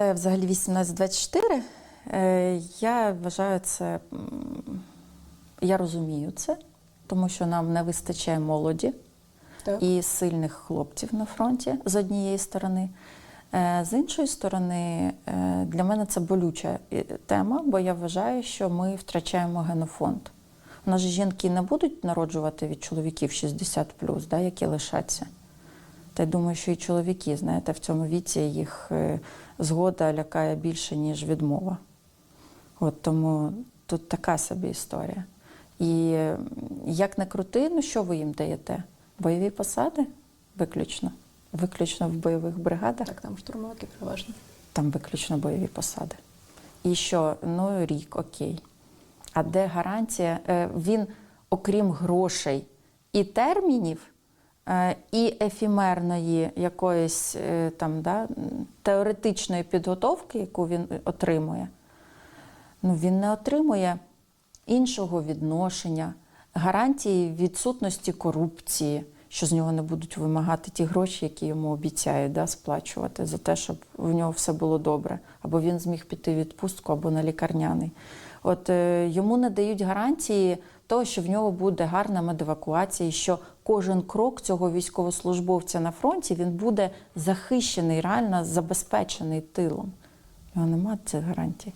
Взагалі 1824. Е, Я вважаю це, я розумію це, тому що нам не вистачає молоді Так. і сильних хлопців на фронті з однієї сторони. Е, З іншої сторони, е, для мене це болюча тема, бо я вважаю, що ми втрачаємо генофонд. У нас же жінки не будуть народжувати від чоловіків 60 да, які лишаться. Та я думаю, що і чоловіки, знаєте, в цьому віці їх е, згода лякає більше, ніж відмова. От тому тут така собі історія. І як не крути, ну що ви їм даєте? Бойові посади? Виключно. Виключно в бойових бригадах, Так, там штурмовики переважно. там виключно бойові посади. І що, ну рік, окей. А де гарантія? Е, Він, окрім грошей і термінів, і ефімерної якоїсь е, там, да, теоретичної підготовки, яку він отримує, ну, він не отримує іншого відношення, гарантії відсутності корупції, що з нього не будуть вимагати ті гроші, які йому обіцяють да, сплачувати за те, щоб в нього все було добре, або він зміг піти в відпустку, або на лікарняний. От е, йому не дають гарантії того, що в нього буде гарна медевакуація, і що кожен крок цього військовослужбовця на фронті він буде захищений, реально забезпечений тилом. У нього немає цих гарантій.